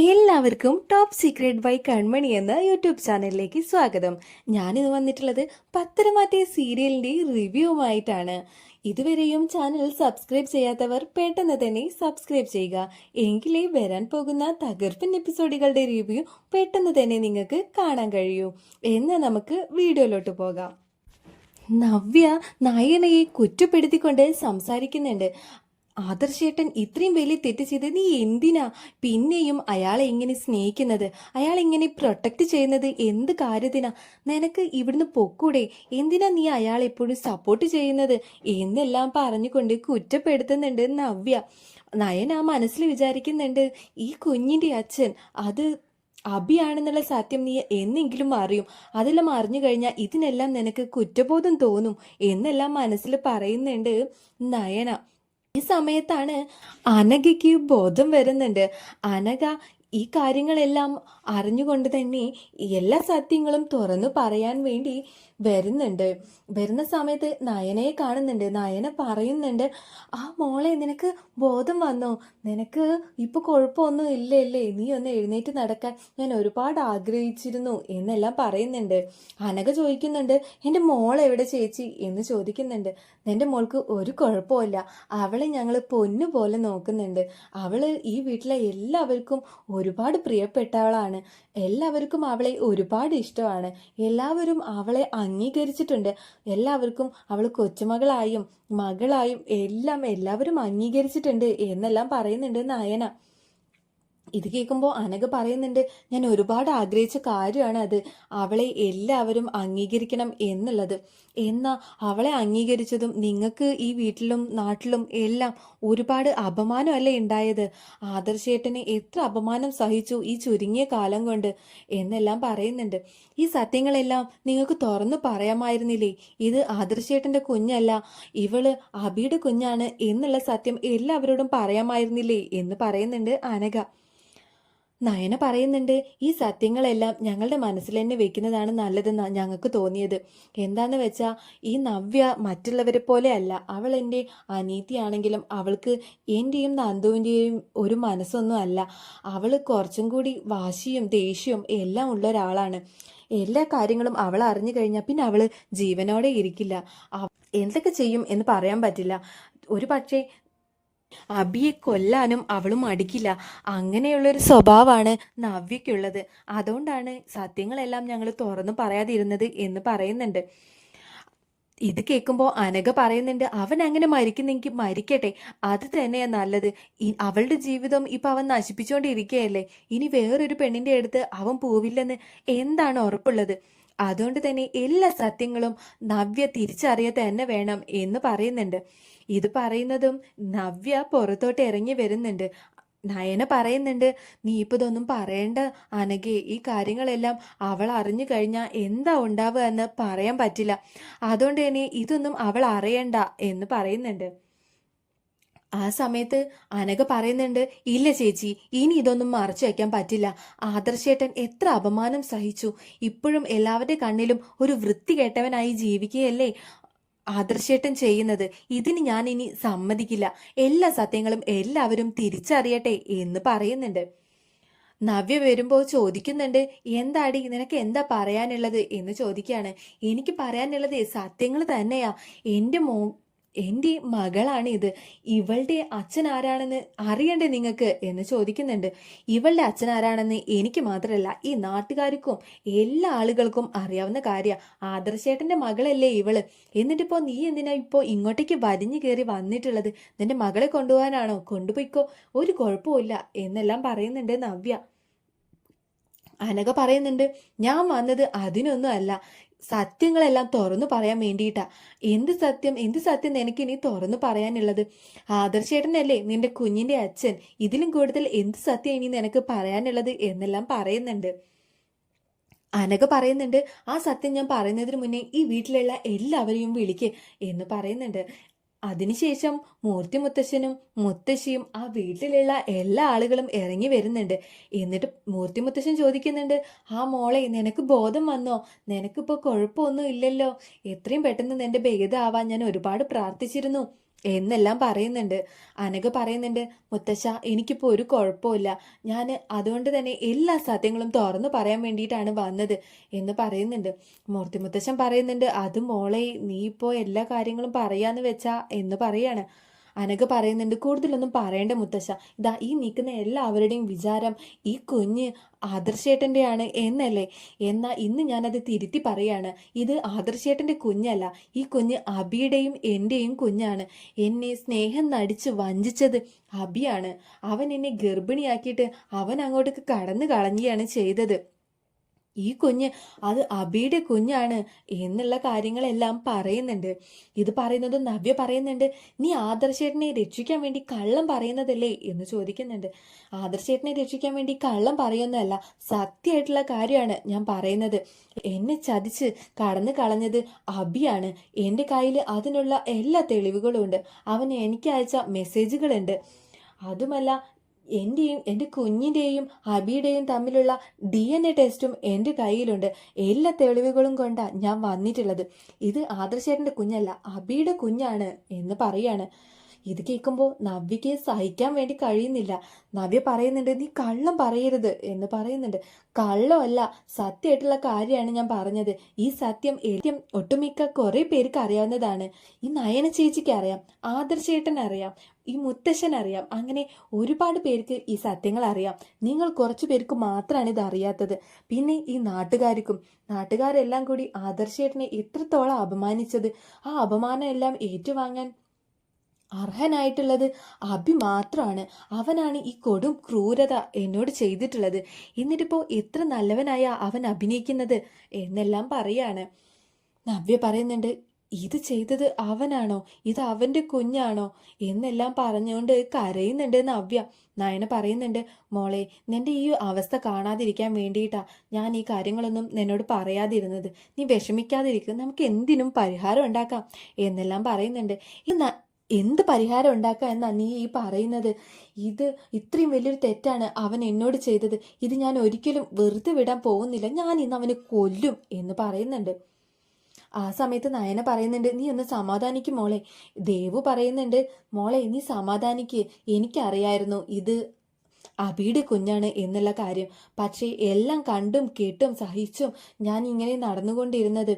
എല്ലാവർക്കും top secret by കൺമണി എന്ന YouTube ചാനലിലേക്ക് സ്വാഗതം. ഞാനിത് വന്നിട്ടുള്ളത് പത്തരമാറ്റ സീരിയലിന്റെ റിവ്യൂവുമായിട്ടാണ് ഇതുവരെയും ചാനൽ സബ്സ്ക്രൈബ് ചെയ്യാത്തവർ പെട്ടെന്ന് തന്നെ സബ്സ്ക്രൈബ് ചെയ്യുക. എങ്കിലേ വരാൻ പോകുന്ന തകർപ്പൻ എപ്പിസോഡുകളുടെ റിവ്യൂ പെട്ടെന്ന് തന്നെ നിങ്ങൾക്ക് കാണാൻ കഴിയൂ. എന്ന് നമുക്ക് വീഡിയോയിലോട്ട് പോകാം. നവ്യ നയനയെ കുറ്റപ്പെടുത്തിക്കൊണ്ട് സംസാരിക്കുന്നുണ്ട്. ആദർശേട്ടൻ ഇത്രയും വലിയ തെറ്റ് ചെയ്ത് നീ എന്തിനാ പിന്നെയും അയാളെ ഇങ്ങനെ സ്നേഹിക്കുന്നത്? അയാൾ ഇങ്ങനെ പ്രൊട്ടക്ട് ചെയ്യുന്നത് എന്ത് കാര്യത്തിനാ? നിനക്ക് ഇവിടുന്ന് പൊക്കൂടെ? എന്തിനാ നീ അയാളെ എപ്പോഴും സപ്പോർട്ട് ചെയ്യുന്നത്? എന്നെല്ലാം പറഞ്ഞുകൊണ്ട് കുറ്റപ്പെടുത്തുന്നുണ്ട് നവ്യ. നയൻ ആ മനസ്സിൽ വിചാരിക്കുന്നുണ്ട് ഈ കുഞ്ഞിന്റെ അച്ഛൻ അത് അഭിയാണെന്നുള്ള സത്യം നീ എന്നെങ്കിലും അറിയും. അതെല്ലാം അറിഞ്ഞു കഴിഞ്ഞാൽ ഇതിനെല്ലാം നിനക്ക് കുറ്റബോധം തോന്നും എന്നെല്ലാം മനസ്സിൽ പറയുന്നുണ്ട് നയന. ഈ സമയത്താണ് അനഘയ്ക്ക് ബോധം വരുന്നുണ്ട്. അനഘ ഈ കാര്യങ്ങളെല്ലാം അറിഞ്ഞുകൊണ്ട് തന്നെ എല്ലാ സത്യങ്ങളും തുറന്നു പറയാൻ വേണ്ടി വരുന്നുണ്ട്. വരുന്ന സമയത്ത് നയനയെ കാണുന്നുണ്ട്. നയന പറയുന്നുണ്ട് ആ മോളെ നിനക്ക് ബോധം വന്നോ? നിനക്ക് ഇപ്പൊ കുഴപ്പമൊന്നും ഇല്ലല്ലേ നീ ഒന്ന് എഴുന്നേറ്റ് നടക്കാൻ. ഞാൻ ഒരുപാട് ആഗ്രഹിച്ചിരുന്നു എന്നെല്ലാം പറയുന്നുണ്ട്. അനക ചോദിക്കുന്നുണ്ട് എന്റെ മോൾ എവിടെ ചേച്ചി? എന്ന് ചോദിക്കുന്നുണ്ട്. എന്റെ മോൾക്ക് ഒരു കുഴപ്പമില്ല. അവളെ ഞങ്ങൾ പൊന്നു പോലെ നോക്കുന്നുണ്ട്. അവൾ ഈ വീട്ടിലെ എല്ലാവർക്കും ഒരുപാട് പ്രിയപ്പെട്ടവളാണ്. എല്ലാവർക്കും അവളെ ഒരുപാട് ഇഷ്ടമാണ്. എല്ലാവരും അവളെ അംഗീകരിച്ചിട്ടുണ്ട്. എല്ലാവർക്കും അവൾ കൊച്ചുമകളായും മകളായും എല്ലാം എല്ലാവരും അംഗീകരിച്ചിട്ടുണ്ട് എന്നെല്ലാം പറയുന്നുണ്ട് നയന. ഇത് കേൾക്കുമ്പോൾ അനഘ പറയുന്നുണ്ട് ഞാൻ ഒരുപാട് ആഗ്രഹിച്ച കാര്യമാണ് അത്. അവളെ എല്ലാവരും അംഗീകരിക്കണം എന്നുള്ളത്. എന്നാൽ അവളെ അംഗീകരിച്ചതും നിങ്ങൾക്ക് ഈ വീട്ടിലും നാട്ടിലും എല്ലാം ഒരുപാട് അപമാനമല്ലേ ഉണ്ടായത്? ആദർശേട്ടനെ എത്ര അപമാനം സഹിച്ചു ഈ ചുരുങ്ങിയ കാലം കൊണ്ട്. എന്നെല്ലാം പറയുന്നുണ്ട്. ഈ സത്യങ്ങളെല്ലാം നിങ്ങൾക്ക് തുറന്നു പറയാമായിരുന്നില്ലേ? ഇത് ആദർശേട്ടന്റെ കുഞ്ഞല്ല ഇവൾ അബിയുടെ കുഞ്ഞാണ് എന്നുള്ള സത്യം എല്ലാവരോടും പറയാമായിരുന്നില്ലേ എന്ന് പറയുന്നുണ്ട് അനഘ. നയന പറയുന്നുണ്ട് ഈ സത്യങ്ങളെല്ലാം ഞങ്ങളുടെ മനസ്സിൽ തന്നെ വെക്കുന്നതാണ് നല്ലതെന്ന് ഞങ്ങൾക്ക് തോന്നിയത്. എന്താന്ന് വെച്ചാ ഈ നവ്യ മറ്റുള്ളവരെ പോലെയല്ല അവൾ എന്റെ അനീതിയാണെങ്കിലും അവൾക്ക് എന്റെയും നന്ദുവിന്റെയും ഒരു മനസ്സൊന്നും അല്ല. അവൾ കുറച്ചും കൂടി വാശിയും ദേഷ്യവും എല്ലാം ഉള്ള ഒരാളാണ്. എല്ലാ കാര്യങ്ങളും അവൾ അറിഞ്ഞു കഴിഞ്ഞാൽ പിന്നെ അവൾ ജീവനോടെ ഇരിക്കില്ല. എന്തൊക്കെ ചെയ്യും എന്ന് പറയാൻ പറ്റില്ല. ഒരു പക്ഷേ അബിയെ കൊല്ലാനും അവളും മടിക്കില്ല. അങ്ങനെയുള്ളൊരു സ്വഭാവമാണ് നവ്യക്കുള്ളത് അതുകൊണ്ടാണ് സത്യങ്ങളെല്ലാം ഞങ്ങൾ തുറന്നു പറയാതിരുന്നത് എന്ന് പറയുന്നുണ്ട്. ഇത് കേൾക്കുമ്പോൾ അനഘ പറയുന്നുണ്ട് അവൻ അങ്ങനെ മരിക്കുന്നെങ്കിൽ മരിക്കട്ടെ. അത് തന്നെയാണ് നല്ലത്. അവളുടെ ജീവിതം ഇപ്പം അവൻ നശിപ്പിച്ചുകൊണ്ടിരിക്കുകയല്ലേ ഇനി വേറൊരു പെണ്ണിന്റെ അടുത്ത് അവൻ പോവില്ലെന്ന് എന്താണ് ഉറപ്പുള്ളത്? അതുകൊണ്ട് തന്നെ എല്ലാ സത്യങ്ങളും നവ്യ തിരിച്ചറിയ തന്നെ വേണം എന്ന് പറയുന്നുണ്ട്. ഇത് പറയുന്നതും നവ്യ പുറത്തോട്ട് ഇറങ്ങി വരുന്നുണ്ട്. നയന പറയുന്നുണ്ട് നീ ഇപ്പൊ ഇതൊന്നും പറയേണ്ട അനഘേ ഈ കാര്യങ്ങളെല്ലാം അവൾ അറിഞ്ഞു കഴിഞ്ഞാൽ എന്താ ഉണ്ടാവുക എന്ന് പറയാൻ പറ്റില്ല. അതുകൊണ്ട് തന്നെ ഇതൊന്നും അവൾ അറിയണ്ട എന്ന് പറയുന്നുണ്ട്. ആ സമയത്ത് അനഘ പറയുന്നുണ്ട് ഇല്ല ചേച്ചി ഇനി ഇതൊന്നും മറച്ചു വയ്ക്കാൻ പറ്റില്ല. ആദർശേട്ടൻ എത്ര അപമാനം സഹിച്ചു. ഇപ്പോഴും എല്ലാവരുടെ കണ്ണിലും ഒരു വൃത്തി കേട്ടവനായി ജീവിക്കുകയല്ലേ. ആദർശേട്ടൻ ചെയ്യുന്നത്. ഇതിന് ഞാൻ ഇനി സമ്മതിക്കില്ല. എല്ലാ സത്യങ്ങളും എല്ലാവരും തിരിച്ചറിയട്ടെ എന്ന് പറയുന്നുണ്ട്. നവ്യ വരുമ്പോൾ ചോദിക്കുന്നുണ്ട് എന്താടി നിനക്ക് എന്താ പറയാനുള്ളത്? എന്ന് ചോദിക്കുകയാണ്. എനിക്ക് പറയാനുള്ളത് സത്യങ്ങൾ തന്നെയാ. എന്റെ മോ എന്റെ മകളാണ് ഇത്. ഇവളുടെ അച്ഛൻ ആരാണെന്ന് അറിയണ്ടേ നിങ്ങൾക്ക്? എന്ന് ചോദിക്കുന്നുണ്ട്. ഇവളുടെ അച്ഛൻ ആരാണെന്ന് എനിക്ക് മാത്രമല്ല ഈ നാട്ടുകാർക്കും എല്ലാ ആളുകൾക്കും അറിയാവുന്ന കാര്യ. ആദർശേട്ടന്റെ മകളല്ലേ ഇവൾ. എന്നിട്ടിപ്പോ നീ എന്തിനാ ഇപ്പോ ഇങ്ങോട്ടേക്ക് വരിഞ്ഞു കയറി വന്നിട്ടുള്ളത്? നിന്റെ മകളെ കൊണ്ടുപോകാനാണോ? കൊണ്ടുപോയിക്കോ. ഒരു കുഴപ്പമില്ല എന്നെല്ലാം പറയുന്നുണ്ട് നവ്യ. അനക പറയുന്നുണ്ട് ഞാൻ വന്നത് അതിനൊന്നും അല്ല. സത്യങ്ങളെല്ലാം തുറന്നു പറയാൻ വേണ്ടിയിട്ടാ. എന്ത് സത്യം എന്ത് സത്യം നിനക്ക് ഇനി തുറന്നു പറയാനുള്ളത്? ആദർശേട്ടനല്ലേ നിന്റെ കുഞ്ഞിന്റെ അച്ഛൻ. ഇതിലും കൂടുതൽ എന്ത് സത്യം ഇനി നിനക്ക് പറയാനുള്ളത് എന്നെല്ലാം പറയുന്നുണ്ട്. അനഘ പറയുന്നുണ്ട് ആ സത്യം ഞാൻ പറയുന്നതിന് മുന്നേ ഈ വീട്ടിലുള്ള എല്ലാവരെയും വിളിക്കേ എന്ന് പറയുന്നുണ്ട്. അതിനുശേഷം മൂർത്തി മുത്തശ്ശനും മുത്തശ്ശിയും ആ വീട്ടിലുള്ള എല്ലാ ആളുകളും ഇറങ്ങി വരുന്നുണ്ട്. എന്നിട്ട് മൂർത്തി മുത്തശ്ശൻ ചോദിക്കുന്നുണ്ട് ആ മോളെ നിനക്ക് ബോധം വന്നോ? നിനക്കിപ്പോൾ കുഴപ്പമൊന്നും ഇല്ലല്ലോ. എത്രയും പെട്ടെന്ന് നിന്റെ ഭേദമാവാൻ ഞാൻ ഒരുപാട് പ്രാർത്ഥിച്ചിരുന്നു. എന്നെല്ലാം പറയുന്നുണ്ട്. അനഘ പറയുന്നുണ്ട് മുത്തശ്ശ എനിക്കിപ്പോൾ ഒരു കുഴപ്പമില്ല. ഞാൻ അതുകൊണ്ട് തന്നെ എല്ലാ സത്യങ്ങളും തുറന്നു പറയാൻ വേണ്ടിയിട്ടാണ് വന്നത് എന്ന് പറയുന്നുണ്ട്. മൂർത്തി മുത്തശ്ശൻ പറയുന്നുണ്ട് അത് മോളെ നീ ഇപ്പോൾ എല്ലാ കാര്യങ്ങളും പറയാന്ന് വെച്ചാ എന്ന് പറയാണ്. അനഘ പറയുന്നുണ്ട് കൂടുതലൊന്നും പറയേണ്ട മുത്തശ്ശ. ഇതാ ഈ നിൽക്കുന്ന എല്ലാവരുടെയും വിചാരം ഈ കുഞ്ഞ് ആദർശേട്ടന്റെയാണ് എന്നല്ലേ? എന്നാൽ ഇന്ന് ഞാനത് തിരുത്തി പറയാണ്. ഇത് ആദർശേട്ടന്റെ കുഞ്ഞല്ല. ഈ കുഞ്ഞ് അബിയുടെയും എന്റെയും കുഞ്ഞാണ്. എന്നെ സ്നേഹം നടിച്ച് വഞ്ചിച്ചത് അബിയാണ്. അവൻ എന്നെ ഗർഭിണിയാക്കിയിട്ട് അവൻ അങ്ങോട്ടേക്ക് കടന്നു കളഞ്ഞുകയാണ് ചെയ്തത്. ഈ കുഞ്ഞ് അത് അബിയുടെ കുഞ്ഞാണ് എന്നുള്ള കാര്യങ്ങളെല്ലാം പറയുന്നുണ്ട്. ഇത് പറയുന്നത് നവ്യ പറയുന്നുണ്ട് നീ ആദർശേട്ടനെ രക്ഷിക്കാൻ വേണ്ടി കള്ളം പറയുന്നതല്ലേ? എന്ന് ചോദിക്കുന്നുണ്ട്. ആദർശേട്ടനെ രക്ഷിക്കാൻ വേണ്ടി കള്ളം പറയുന്നതല്ല സത്യമായിട്ടുള്ള കാര്യമാണ് ഞാൻ പറയുന്നത്. എന്നെ ചതിച്ച് കടന്നു കളഞ്ഞത് അബിയാണ്. എന്റെ കയ്യിൽ അതിനുള്ള എല്ലാ തെളിവുകളും ഉണ്ട് അവൻ എനിക്ക് അയച്ച മെസ്സേജുകളുണ്ട് അതുമല്ല എന്റെയും എന്റെ കുഞ്ഞിന്റെയും അബിയുടെയും തമ്മിലുള്ള ഡി എൻ എ ടെസ്റ്റും എന്റെ കയ്യിലുണ്ട്. എല്ലാ തെളിവുകളും കൊണ്ടാണ് ഞാൻ വന്നിട്ടുള്ളത്. ഇത് ആദർശേട്ടന്റെ കുഞ്ഞല്ല അബിയുടെ കുഞ്ഞാണ് എന്ന് പറയാണ്. ഇത് കേൾക്കുമ്പോൾ നവ്യയ്ക്ക് സഹിക്കാൻ വേണ്ടി കഴിയുന്നില്ല. നവ്യ പറയുന്നുണ്ട് നീ കള്ളം പറയരുത് എന്ന് പറയുന്നുണ്ട്. കള്ളമല്ല സത്യമായിട്ടുള്ള കാര്യമാണ് ഞാൻ പറഞ്ഞത്. ഈ സത്യം ഏറ്റവും ഒട്ടുമിക്ക കുറേ പേർക്ക് അറിയാവുന്നതാണ്. ഈ നയന ചേച്ചിക്ക് അറിയാം ആദർശേട്ടൻ അറിയാം ഈ മുത്തശ്ശൻ അറിയാം അങ്ങനെ ഒരുപാട് പേർക്ക് ഈ സത്യങ്ങൾ അറിയാം. നിങ്ങൾ കുറച്ച് പേർക്ക് മാത്രമാണ് ഇത് അറിയാത്തത്. പിന്നെ ഈ നാട്ടുകാർക്കും നാട്ടുകാരെല്ലാം കൂടി ആദർശേട്ടനെ എത്രത്തോളം അപമാനിച്ചത്. ആ അപമാനം എല്ലാം ഏറ്റുവാങ്ങാൻ അർഹനായിട്ടുള്ളത്. അഭി മാത്രമാണ് അവനാണ് ഈ കൊടും ക്രൂരത എന്നോട് ചെയ്തിട്ടുള്ളത്. എന്നിട്ടിപ്പോൾ എത്ര നല്ലവനായ അവൻ അഭിനയിക്കുന്നത് എന്നെല്ലാം പറയാണ്. നവ്യ പറയുന്നുണ്ട് ഇത് ചെയ്തത് അവനാണോ? ഇത് അവന്റെ കുഞ്ഞാണോ? എന്നെല്ലാം പറഞ്ഞുകൊണ്ട് കരയുന്നുണ്ട് നവ്യ. നയന പറയുന്നുണ്ട് മോളെ നിന്റെ ഈ അവസ്ഥ കാണാതിരിക്കാൻ വേണ്ടിയിട്ടാ ഞാൻ ഈ കാര്യങ്ങളൊന്നും നിന്നോട് പറയാതിരുന്നത്. നീ വിഷമിക്കാതിരിക്കും. നമുക്ക് എന്തിനും പരിഹാരം ഉണ്ടാക്കാം. എന്നെല്ലാം പറയുന്നുണ്ട്. ന- എന്ത് പരിഹാരം ഉണ്ടാക്കുക എന്നാ നീ ഈ പറയുന്നത്? ഇത് ഇത്രയും വലിയൊരു തെറ്റാണ് അവൻ എന്നോട് ചെയ്തത്. ഇത് ഞാൻ ഒരിക്കലും വെറുതെ വിടാൻ പോകുന്നില്ല. ഞാൻ ഇന്ന് അവനെ കൊല്ലും എന്ന് പറയുന്നുണ്ട്. ആ സമയത്ത് നയന പറയുന്നുണ്ട് നീ ഒന്ന് സമാധാനിക്കും മോളെ. ദേവു പറയുന്നുണ്ട് മോളെ നീ സമാധാനിക്ക്. എനിക്കറിയായിരുന്നു ഇത് അബിയുടെ കുഞ്ഞാണ് എന്നുള്ള കാര്യം. പക്ഷേ എല്ലാം കണ്ടും കേട്ടും സഹിച്ചും ഞാൻ ഇങ്ങനെ നടന്നുകൊണ്ടിരുന്നത്.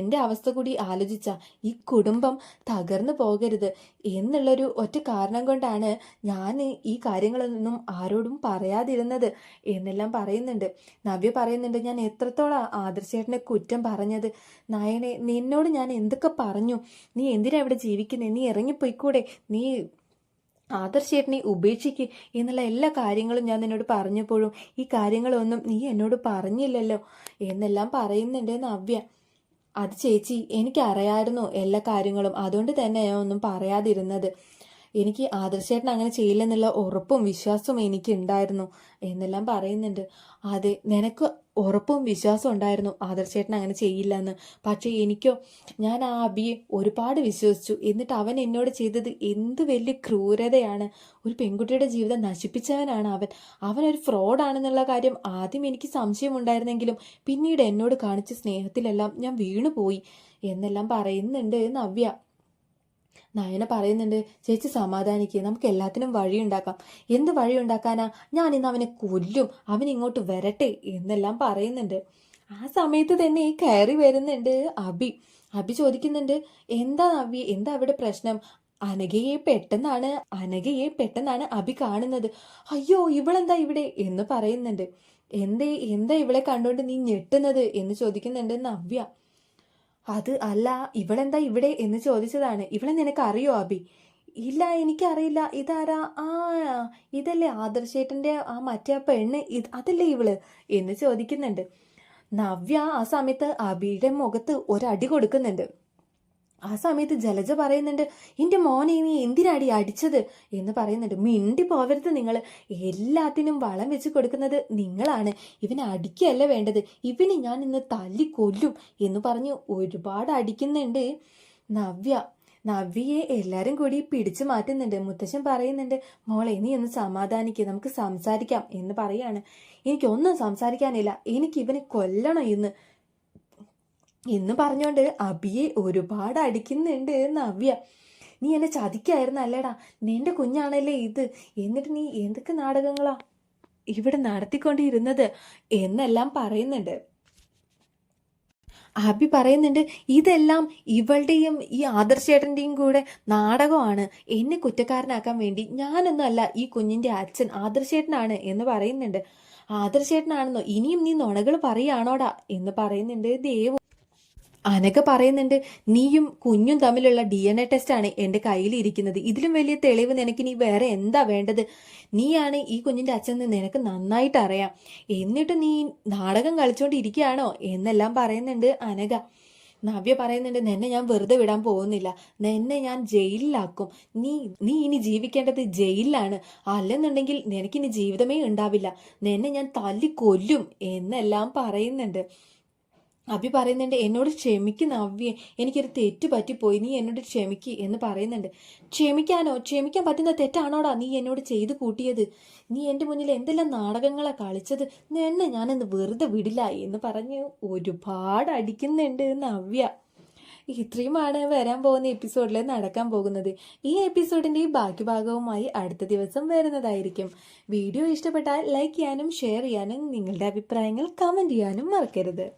എന്റെ അവസ്ഥ കൂടി ആലോചിച്ച ഈ കുടുംബം തകർന്നു പോകരുത് എന്നുള്ളൊരു ഒറ്റ കാരണം കൊണ്ടാണ് ഞാൻ ഈ കാര്യങ്ങളൊന്നും ആരോടും പറയാതിരുന്നത് എന്നെല്ലാം പറയുന്നുണ്ട്. നവ്യ പറയുന്നുണ്ട് ഞാൻ എത്രത്തോളം ആദർശേട്ടനെ കുറ്റം പറഞ്ഞത്? നായനെ നിന്നോട് ഞാൻ എന്തൊക്കെ പറഞ്ഞു? നീ എന്തിനാ ഇവിടെ ജീവിക്കുന്നത് നീ ഇറങ്ങിപ്പോയിക്കൂടെ? നീ ആദർശേട്ടനെ ഉപേക്ഷിക്ക് എന്നുള്ള എല്ലാ കാര്യങ്ങളും ഞാൻ നിന്നോട് പറഞ്ഞപ്പോഴും ഈ കാര്യങ്ങളൊന്നും നീ എന്നോട് പറഞ്ഞില്ലല്ലോ എന്നെല്ലാം പറയുന്നുണ്ട് നവ്യ അത് ചേച്ചി എനിക്കറിയായിരുന്നു എല്ലാ കാര്യങ്ങളും. അതുകൊണ്ട് തന്നെ ഞാൻ ഒന്നും പറയാതിരുന്നത്. എനിക്ക് ആദർശേട്ടൻ അങ്ങനെ ചെയ്യില്ലെന്നുള്ള ഉറപ്പും വിശ്വാസവും എനിക്ക് ഉണ്ടായിരുന്നു എന്നെല്ലാം പറയുന്നുണ്ട്. അതെ നിനക്ക് ഉറപ്പും വിശ്വാസവും ഉണ്ടായിരുന്നു ആദർശേട്ടൻ അങ്ങനെ ചെയ്യില്ല എന്ന് പക്ഷേ എനിക്കോ ഞാൻ ആ അബിയെ ഒരുപാട് വിശ്വസിച്ചു. എന്നിട്ട് അവൻ എന്നോട് ചെയ്തത് എന്ത് വലിയ ക്രൂരതയാണ്. ഒരു പെൺകുട്ടിയുടെ ജീവിതം നശിപ്പിച്ചവനാണ് അവൻ. അവനൊരു ഫ്രോഡാണെന്നുള്ള കാര്യം ആദ്യം എനിക്ക് സംശയമുണ്ടായിരുന്നെങ്കിലും പിന്നീട് എന്നോട് കാണിച്ച സ്നേഹത്തിലെല്ലാം ഞാൻ വീണുപോയി എന്നെല്ലാം പറയുന്നുണ്ട് നവ്യ. നയന പറയുന്നുണ്ട് ചേച്ചി സമാധാനിക്കുക നമുക്ക് എല്ലാത്തിനും വഴിയുണ്ടാക്കാം എന്ത് വഴിയുണ്ടാക്കാനാ ഞാൻ ഇന്ന് അവനെ കൊല്ലും അവൻ ഇങ്ങോട്ട് വരട്ടെ എന്നെല്ലാം പറയുന്നുണ്ട്. ആ സമയത്ത് തന്നെ ഈ കയറി വരുന്നുണ്ട് അബി. അബി ചോദിക്കുന്നുണ്ട് എന്താ അബി എന്താ അവിടെ പ്രശ്നം? അനഘയെ പെട്ടെന്നാണ് അനഘയെ പെട്ടെന്നാണ് അബി കാണുന്നത്. അയ്യോ ഇവളെന്താ ഇവിടെ? എന്ന് പറയുന്നുണ്ട്. എന്തേ എന്താ ഇവളെ കണ്ടുകൊണ്ട് നീ ഞെട്ടുന്നത്? എന്ന് ചോദിക്കുന്നുണ്ട് നവ്യ. അത് അല്ല ഇവളെന്താ ഇവിടെ എന്ന് ചോദിച്ചതാണ്. ഇവളെ നിനക്ക് അറിയോ അബി? ഇല്ല എനിക്കറിയില്ല. ഇതാരാ? ആ ഇതല്ലേ ആദർശേട്ടന്റെ ആ മറ്റേ പെണ്ണ്. ഇത് അതല്ലേ ഇവൾ എന്ന് ചോദിക്കുന്നുണ്ട്. നവ്യ ആ സമയത്ത് അബിയുടെ മുഖത്ത് ഒരടി കൊടുക്കുന്നുണ്ട്. ആ സമയത്ത് ജലജ പറയുന്നുണ്ട് എന്റെ മോനെ നീ എന്തിനാടി അടിച്ചത്? എന്ന് പറയുന്നുണ്ട്. മിണ്ടി പോവരുത് നിങ്ങൾ എല്ലാത്തിനും വളം വെച്ച് കൊടുക്കുന്നത് നിങ്ങളാണ്. ഇവനെ അടിക്കുകയല്ല വേണ്ടത്. ഇവനെ ഞാൻ ഇന്ന് തല്ലി കൊല്ലും എന്ന് പറഞ്ഞ് ഒരുപാട് അടിക്കുന്നുണ്ട് നവ്യ. നവ്യയെ എല്ലാരും കൂടി പിടിച്ചു മാറ്റുന്നുണ്ട്. മുത്തശ്ശൻ പറയുന്നുണ്ട് മോളെ നീ ഒന്ന് സമാധാനിക്കുക നമുക്ക് സംസാരിക്കാം എന്ന് പറയാണ്. എനിക്കൊന്നും സംസാരിക്കാനില്ല. എനിക്ക് ഇവനെ കൊല്ലണം ഇന്ന്. എന്ന് പറഞ്ഞുകൊണ്ട് അബിയെ ഒരുപാട് അടിക്കുന്നുണ്ട് നവ്യ. നീ എന്നെ ചതിക്കായിരുന്നു അല്ലേടാ? നിന്റെ കുഞ്ഞാണല്ലേ ഇത്. എന്നിട്ട് നീ എന്തൊക്കെ നാടകങ്ങളാ ഇവിടെ നടത്തിക്കൊണ്ടിരുന്നത് എന്നെല്ലാം പറയുന്നുണ്ട്. അബി പറയുന്നുണ്ട് ഇതെല്ലാം ഇവളുടെയും ഈ ആദർശേട്ടന്റെയും കൂടെ നാടകമാണ്. എന്നെ കുറ്റക്കാരനാക്കാൻ വേണ്ടി ഞാനൊന്നും അല്ല ഈ കുഞ്ഞിന്റെ അച്ഛൻ ആദർശേട്ടനാണ് എന്ന് പറയുന്നുണ്ട്. ആദർശേട്ടനാണെന്നോ? ഇനിയും നീ നുണകൾ പറയാണോടാ? എന്ന് പറയുന്നുണ്ട് ദേവു. അനക പറയുന്നുണ്ട് നീയും കുഞ്ഞും തമ്മിലുള്ള ഡി എൻ എ ടെസ്റ്റാണ് എന്റെ കയ്യിലിരിക്കുന്നത്. ഇതിലും വലിയ തെളിവ് നിനക്ക് നീ വേറെ എന്താ വേണ്ടത്? നീയാണ് ഈ കുഞ്ഞിന്റെ അച്ഛൻ നിനക്ക് നന്നായിട്ട് അറിയാം. എന്നിട്ട് നീ നാടകം കളിച്ചുകൊണ്ടിരിക്കുകയാണോ എന്നെല്ലാം പറയുന്നുണ്ട് അനക നവ്യ പറയുന്നുണ്ട് നിന്നെ ഞാൻ വെറുതെ വിടാൻ പോകുന്നില്ല. നിന്നെ ഞാൻ ജയിലിലാക്കും. നീ നീ ഇനി ജീവിക്കേണ്ടത് ജയിലിലാണ്. അല്ലെന്നുണ്ടെങ്കിൽ നിനക്കിനി ജീവിതമേ ഉണ്ടാവില്ല. നിന്നെ ഞാൻ തല്ലി കൊല്ലും എന്നെല്ലാം പറയുന്നുണ്ട്. അഭി പറയുന്നുണ്ട് എന്നോട് ക്ഷമിക്ക് നവ്യ. എനിക്കൊരു തെറ്റ് പറ്റിപ്പോയി. നീ എന്നോട് ക്ഷമിക്ക് എന്ന് പറയുന്നുണ്ട്. ക്ഷമിക്കാനോ? ക്ഷമിക്കാൻ പറ്റുന്ന തെറ്റാണോടാ നീ എന്നോട് ചെയ്തു കൂട്ടിയത്? നീ എന്റെ മുന്നിൽ എന്തെല്ലാം നാടകങ്ങളെ കളിച്ചത്? എന്നെ ഞാനൊന്ന് വെറുതെ വിടില്ല എന്ന് പറഞ്ഞ് ഒരുപാട് അടിക്കുന്നുണ്ട് നവ്യ. ഇത്രയുമാണ് വരാൻ പോകുന്ന എപ്പിസോഡിൽ നടക്കാൻ പോകുന്നത്. ഈ എപ്പിസോഡിന്റെ ബാക്കി ഭാഗവുമായി അടുത്ത ദിവസം വരുന്നതായിരിക്കും. വീഡിയോ ഇഷ്ടപ്പെട്ടാൽ ലൈക്ക് ചെയ്യാനും ഷെയർ ചെയ്യാനും നിങ്ങളുടെ അഭിപ്രായങ്ങൾ കമന്റ് ചെയ്യാനും മറക്കരുത്.